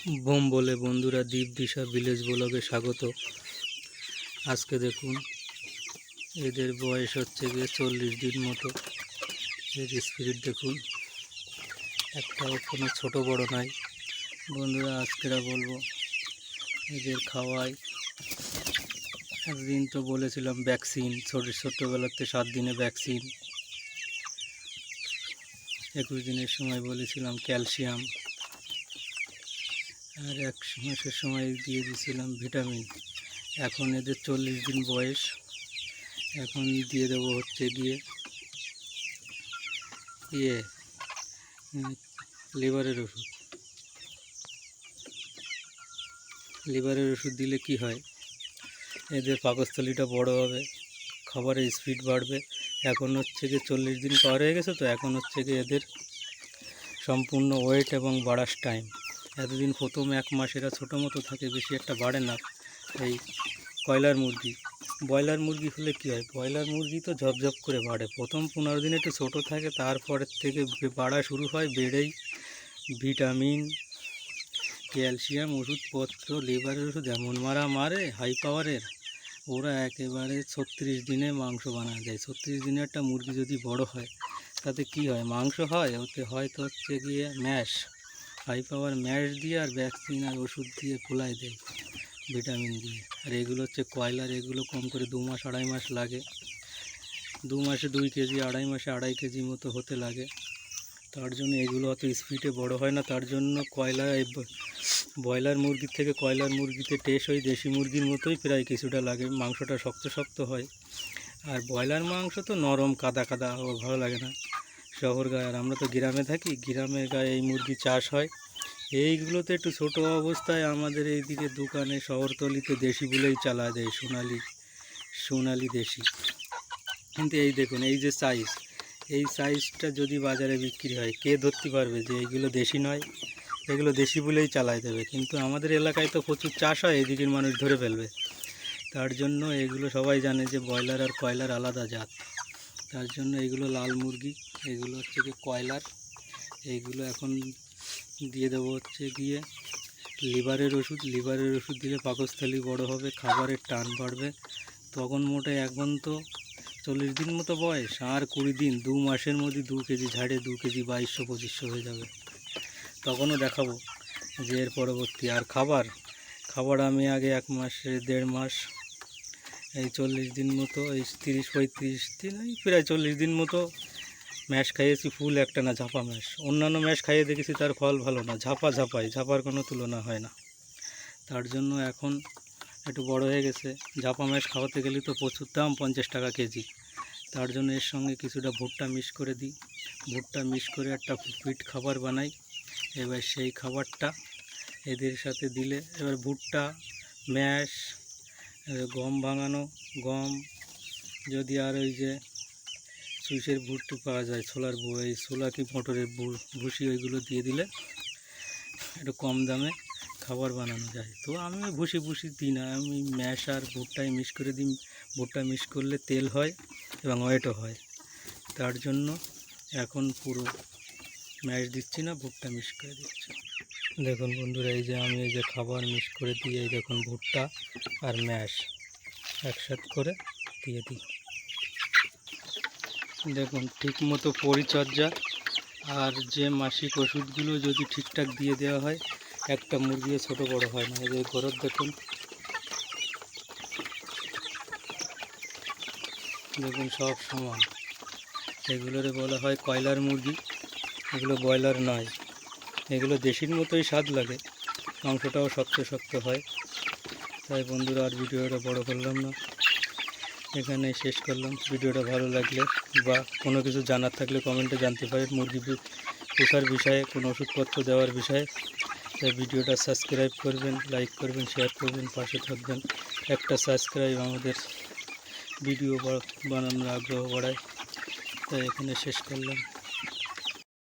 Bomb বলে বন্ধুরা দ্বীপ দিশা ভিলেজ ব্লগে স্বাগত। আজকে দেখুন, এদের বয়স হচ্ছে গিয়ে চল্লিশ দিন মতো। এর স্পিরিট দেখুন, একটাও কোনো ছোট বড় নাই। বন্ধুরা, আজকেরা বলব, এদের খাওয়াই একদিন তো বলেছিলাম ভ্যাকসিন ছোট ছোটোবেলাতে সাত দিনে ভ্যাকসিন একুশ দিনের সময় বলেছিলাম ক্যালসিয়াম আর এক মাসের সময় দিয়ে দিয়েছিলাম ভিটামিন। এখন এদের চল্লিশ দিন বয়স। এখন দিয়ে দেবো হচ্ছে গিয়ে ইয়ে লিভারের ওষুধ। লিভারের ওষুধ দিলে কি হয়? এদের পাকস্থলীটা বড় হবে, খাবারের স্পিড বাড়বে। এখন হচ্ছে গিয়ে চল্লিশ দিন পার হয়ে গেছে তো, এখন হচ্ছে গিয়ে এদের সম্পূর্ণ ওয়েট এবং বাড়ার টাইম এতদিন প্রথম এক মাস এরা ছোটো মতো থাকে, বেশি একটা বাড়ে না। এই কয়লার মুরগি। ব্রয়লার মুরগি হলে কী হয়? ব্রয়লার মুরগি তো ঝপঝপ করে বাড়ে। প্রথম পনেরো দিন একটু ছোটো থাকে, তারপরের থেকে বাড়া শুরু হয় বেড়েই। ভিটামিন, ক্যালসিয়াম, ওষুধপত্র, লিভারের ওষুধ এমন মারা মারে, হাই পাওয়ারের, ওরা একেবারে ছত্রিশ দিনে মাংস বানানো যায় ছত্রিশ দিনে একটা মুরগি যদি বড় হয়, তাতে কি হয়? মাংস হয় ওতে হয়তো হচ্ছে গিয়ে ম্যাশ। হাই পাওয়ার ম্যাশ দিয়ে আর ভ্যাকসিন আর ওষুধ দিয়ে ফুলাই দেয় ভিটামিন দিয়ে। আর এগুলো হচ্ছে কয়লার, এগুলো কম করে দু মাস, আড়াই মাস লাগে। দু মাসে দুই কেজি, আড়াই মাসে আড়াই কেজি মতো হতে লাগে। তার জন্য এগুলো অত স্পিডে বড় হয় না। তার জন্য কয়লা ব্রয়লার মুরগির থেকে কয়লার মুরগিতে টেস্ট হয় দেশি মুরগির মতোই প্রায় কিছুটা লাগে। মাংসটা শক্ত শক্ত হয়। আর ব্রয়লার মাংস তো নরম, কাদা কাদা ভালো লাগে না। শহর গায়ে। আর আমরা তো গ্রামে থাকি গ্রামের গায়ে এই মুরগি চাষ হয়। এইগুলোতে একটু ছোট অবস্থায় আমাদের এইদিকে দোকানে শহরতলিতে দেশি বলেই চালা দেয়, সোনালি সোনালি দেশি। কিন্তু এই দেখুন, এই যে সাইজ এই সাইজটা যদি বাজারে বিক্রি হয়, কে ধরতে পারবে যে এইগুলো দেশি নয়? এগুলো দেশি বলেই চালায় দেবে। কিন্তু আমাদের এলাকায় তো প্রচুর চাষ হয় এদিকের মানুষ ধরে ফেলবে। তার জন্য এগুলো সবাই জানে যে ব্রয়লার আর কয়লার আলাদা জাত। তার জন্য এগুলো লাল মুরগি, এগুলো হচ্ছে গিয়ে কয়লার, এইগুলো এখন দিয়ে দেবো হচ্ছে গিয়ে লিভারের ওষুধ। লিভারের ওষুধ দিলে পাকস্থলী বড় হবে, খাবারের টান বাড়বে। তখন মোটে এখন তো চল্লিশ দিন মতো বয়স, আর কুড়ি দিন, দু মাসের মধ্যে দু কেজি ঝাড়ে, দু কেজি বাইশশো, পঁচিশশো হয়ে যাবে। তখনও দেখাবো যে এর পরবর্তী আর খাবার খাবার আমি আগে এক মাসে, দেড় মাস এই চল্লিশ দিন মতো, এই তিরিশ, পঁয়ত্রিশ দিন, এই প্রায় চল্লিশ দিন মতো ম্যাশ খাইয়েছি, ফুল একটা না ঝাপা ম্যাশ। অন্যান্য ম্যাশ খাইয়ে দেখেছি তার ফল ভালো না, ঝাপা ঝাপাই, ঝাপার কোনো তুলনা হয় না। তার জন্য এখন একটু বড় হয়ে গেছে। ঝাপা ম্যাশ খাওয়াতে গেলে তো প্রচুর দাম, পঞ্চাশ টাকা কেজি। তার জন্য এর সঙ্গে কিছুটা ভুট্টা মিক্স করে দিই। ভুট্টা মিক্স করে একটা ফিট খাবার বানাই। এবার সেই খাবারটা এদের সাথে দিলে, এবার ভুট্টা, ম্যাশ গম ভাঙানো, গম যদি আর ওই যে সুইচের ভুট্টি পাওয়া যায় ছোলার এই ছোলা কি মটরের ভুসি ওইগুলো দিয়ে দিলে একটু কম দামে খাবার বানানো যায়। তো আমি ভুসি ভুসি দিই না, আমি ম্যাশ আর ভুট্টায় মিক্স করে দিই। ভুট্টা মিক্স করলে তেল হয় এবং ওয়েটও হয়। তার জন্য এখন পুরো ম্যাশ দিচ্ছি না ভুট্টা মিক্স করে দিচ্ছি। দেখুন বন্ধুরা, এই যে আমি এই যে খাবার মিক্স করে দিই, এই দেখুন ভুট্টা আর ম্যাশ একসাথ করে দিয়ে দিই। দেখুন, ঠিক মতো পরিচর্যা। আর যে মাসিক ওষুধগুলো যদি ঠিকঠাক দিয়ে দেওয়া হয়, একটা মুরগিও ছোট বড় হয় না। এই যে গরব দেখুন। দেখুন, সব সমান। এগুলোরে বলা হয় কয়লার মুরগি, এগুলো ব্রয়লার নয়। এগুলো দেশির মতোই স্বাদ লাগে। মাংসটাও শক্ত শক্ত হয়। তাই বন্ধুরা আর ভিডিওটা বড় করলাম না। এখানে শেষ করলাম। ভিডিওটা ভালো লাগলে বা কোনো কিছু জানার থাকলে কমেন্টে জানতে পারেন। মুরগি পোষার বিষয়ে, কোনো ওষুধপত্র দেওয়ার বিষয়ে। তাই ভিডিওটা সাবস্ক্রাইব করবেন লাইক করবেন শেয়ার করবেন, পাশে থাকবেন। একটা সাবস্ক্রাইব আমাদের ভিডিও বানানোর আগ্রহ বাড়ায়। তাই এখানে শেষ করলাম।